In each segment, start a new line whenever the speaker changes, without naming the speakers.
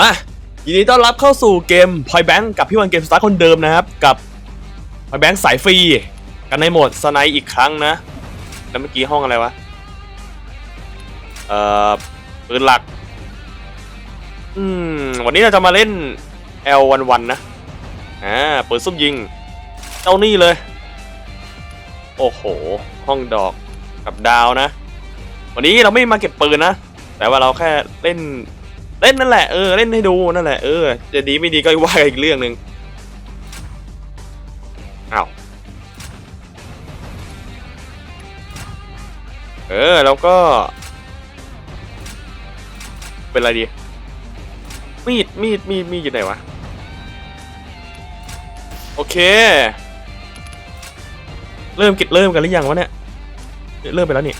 มายินดีต้อนรับเข้าสู่เกม Point Bank กับพี่วันเกมสตาร์คนเดิมนะครับ กับ Point Bank สายฟรี กันในโหมดสไนอีกครั้งนะ แล้วเมื่อกี้ห้องอะไรวะ เอ่อปืนหลัก อืม วันนี้เราจะมาเล่น L11 นะ อ่าปืนซุ่มยิง เจ้านี่เลย โอ้โห ห้องดอกกับดาวนะ วันนี้เราไม่มาเก็บปืนนะ แต่ว่าเราแค่เล่น เล่นนั่นแหละเออเล่นให้ดูนั่นแหละเออจะดีไม่ดีก็ว่ากันอีกเรื่องหนึ่งอ้าวเออแล้วก็ เป็นอะไรดี มีดมีดมีดมีดอยู่ไหนวะ โอเค เริ่มกิดเริ่มกันหรือยังวะเนี่ย เริ่มไปแล้วนี่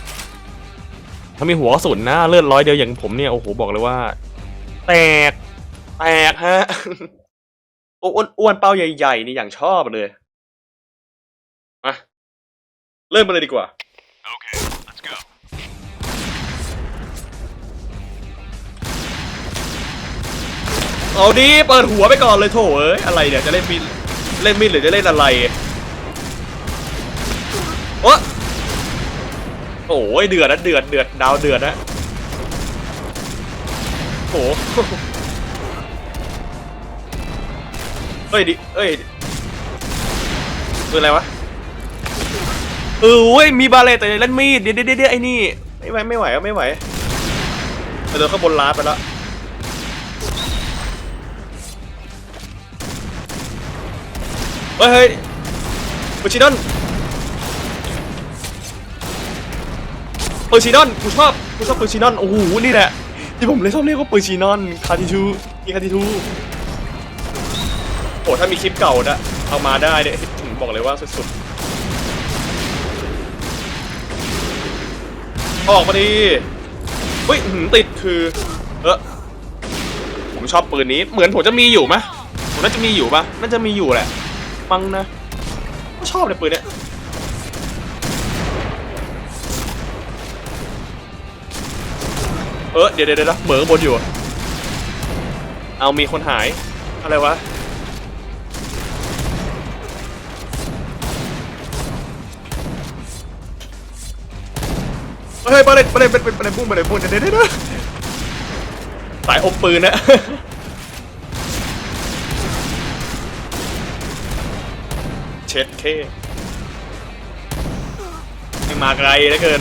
ถ้ามีหัวสุนนะเลือดร้อยเดียวอย่างผมเนี่ย โอ้โห บอกเลยว่า แตก แตกฮะโอ้อ้วนอ้วนเป้าใหญ่ๆนี่อย่างชอบเลยมาเริ่มมาเลยดีกว่า
Okay, let's go.
เอาดีเปิดหัวไปก่อนเลยโถเอ้ยอะไรเนี่ยจะเล่นมีดเล่นมีดหรือจะเล่นอะไรโอ้โอ้ยเดือดนะเดือดเดือดดาวเดือดนะ โอ้โหเอ้ยดิเอ้ยเป็นอะไรวะเออเว้ยมีบาเลตแต่เล่นมีดเดี๋ยวเดี๋ยวเดไอ้นี่ไม่ไหวไม่ไหวไม่ไหวเดี๋ยวข้างบนลาดไปแล้วเฮ้ยเฮ้ยเปอร์ชิดอนเปอร์ชิดอนกูชอบกูชอบเปอร์ชิดอนโอ้โหนี่แหละ ที่ผมเลยชอบเรียกว่าปอร์ชิดอนคาติทูนี่คาติทูโอ้ถ้ามีคลิปเก่านะเอามาได้เนี่ยอืมบอกเลยว่าสุดๆออกมาดีเฮ้ยหือติดคือเออผมชอบปืนนี้เหมือนผมจะมีอยู่ไหมผมน่าจะมีอยู่ปะน่าจะมีอยู่แหละ มังนะชอบเลยปืนเนี้ย เออเดี๋ยวเดี๋ยวเดี๋ยวเหมือบนอยู่ เอามีคนหาย อะไรวะ เฮ้ยเปเลตเปเลตเป็นเป็นเป็นปุ้มเป็นปุ้มเดี๋ยวเดี๋ยวเดี๋ยวสายอมปืนนะเช็ดเคยังมาไกลเหลือเกิน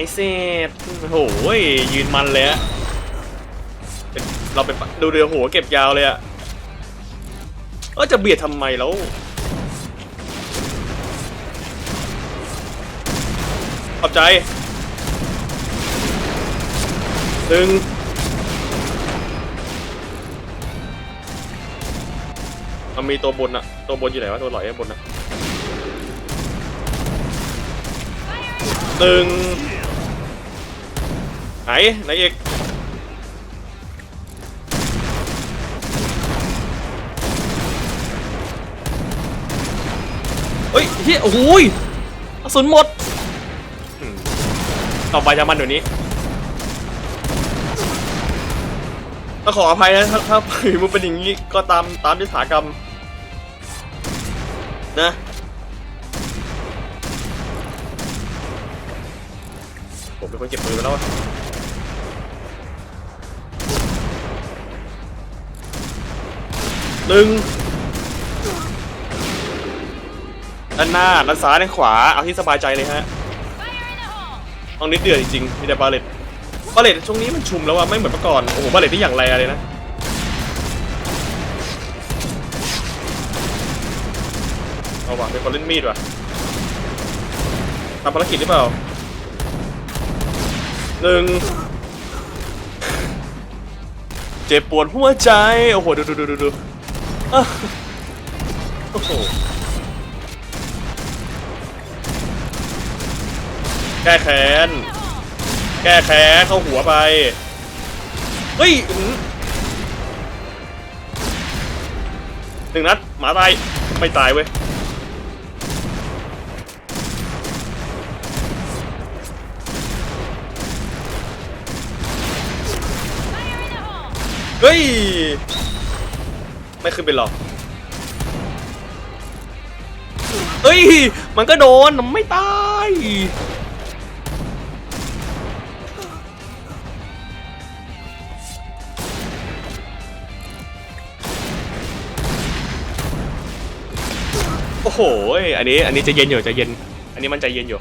ไอเซฟโอ้โหยืนมันเลยอะเเราเป็นดูเรือหัวเก็บยาวเลยอะเออจะเบียดทำไมแล้วขอบใจหนึ่งมันมีตัวบนอะตัวบนอยู่ไหนวะตัวหลอยข้างบนนะหนึ่ง นไหนอีกเฮ้ยเฮียโอ้ยกระสุนหมดอืมต่อไปจะมันเดี๋ยวนี้ต้องขออภัยนะถ้าถ้าผืนมันเป็นอย่างนี้ก็ตามตามที่สากรรม นะผมเป็นคนเก็บปืนแล้วอะ หนึ่งด้านหน้าด้านซ้ายด้านขวา เอาที่สบายใจเลยฮะต้องนิดเดือดจริงๆมีแต่บาเลตบาเลตช่วงนี้มันชุมแล้วอะไม่เหมือนเมื่อก่อน โอ้โหบาเลตนี่อย่างแรงเลยนะ เอาว่ะเป็นคนเล่นมีดว่ะทำภารกิจหรือเปล่าหนึ่งเจ็บปวดหัวใจ โอ้โห ดูดูดูดู โอ้โหแก้แค้น แก้แค้นเข้าหัวไป เฮ้ยหหนึ่งนัดหมาตาย ไม่ตายเว้ย เฮ้ย ไม่ขึ้นไปหรอกเฮ้ย มันก็โดนมันไม่ตาย โอ้โห อันนี้ อันนี้จะเย็นอยู่จะเย็น อันนี้มันใจเย็นอยู่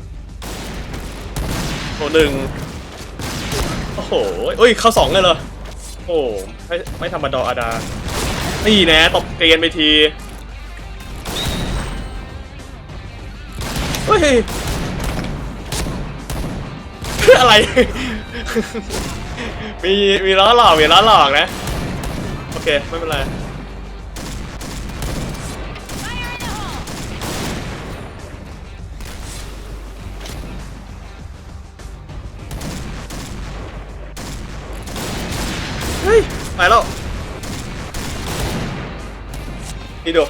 โอ้หนึ่งโอ้โหเอ้ย เข้าสองเลยเหรอ โอ้ไม่ไม่ธรรมดาอาดา นี่นะตบเกรียนไปทีเฮ้ยอะไร มีมีล้อหลอกมีล้อหลอกนะ โอเค ไม่เป็นไรเฮ้ยไปแล้ว นี่ดู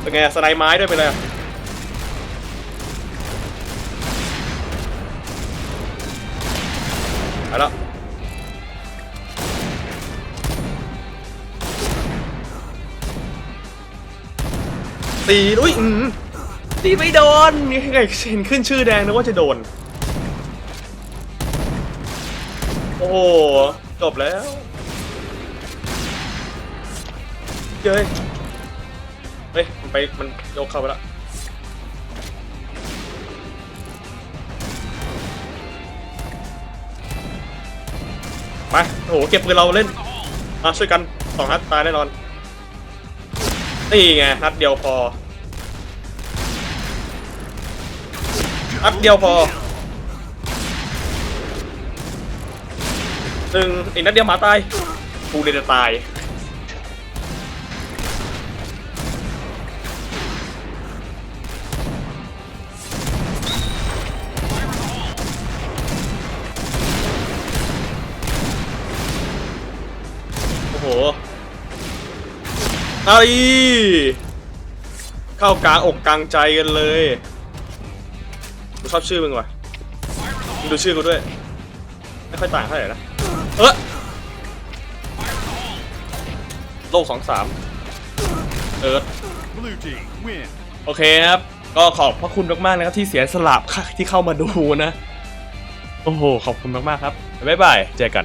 เป็นไงสไนไม้ด้วยไปเลยอะไปแล้วตีอุ้ยอืมตีไม่โดนนี่ไงเห็นขึ้นชื่อแดงนึกว่าจะโดน โอ้โหจบแล้วเฮ้ย ไปมันยกเข้าไปแล้วไปโอ้โหเก็บปืนเราเล่นมาช่วยกันสองนัดตายแน่นอนนี่ไงนัดเดียวพอนัดเดียวพอหนึ่งอีกนัดเดียวหมาตายกูเลยจะตาย โอ้โหไอ้เข้ากลางอกกลางใจกันเลยกูชอบชื่อมึงว่ะมึงดูชื่อกูด้วย ไม่ค่อยต่างเท่าไหร่นะ เออโลกสองสามเออ
Blue team, win.
โอเคครับ ก็ขอบพระคุณมากๆนะครับที่เสียสลับที่เข้ามาดูนะ โอ้โห ขอบคุณมากๆครับ บ๊ายบาย เจอกัน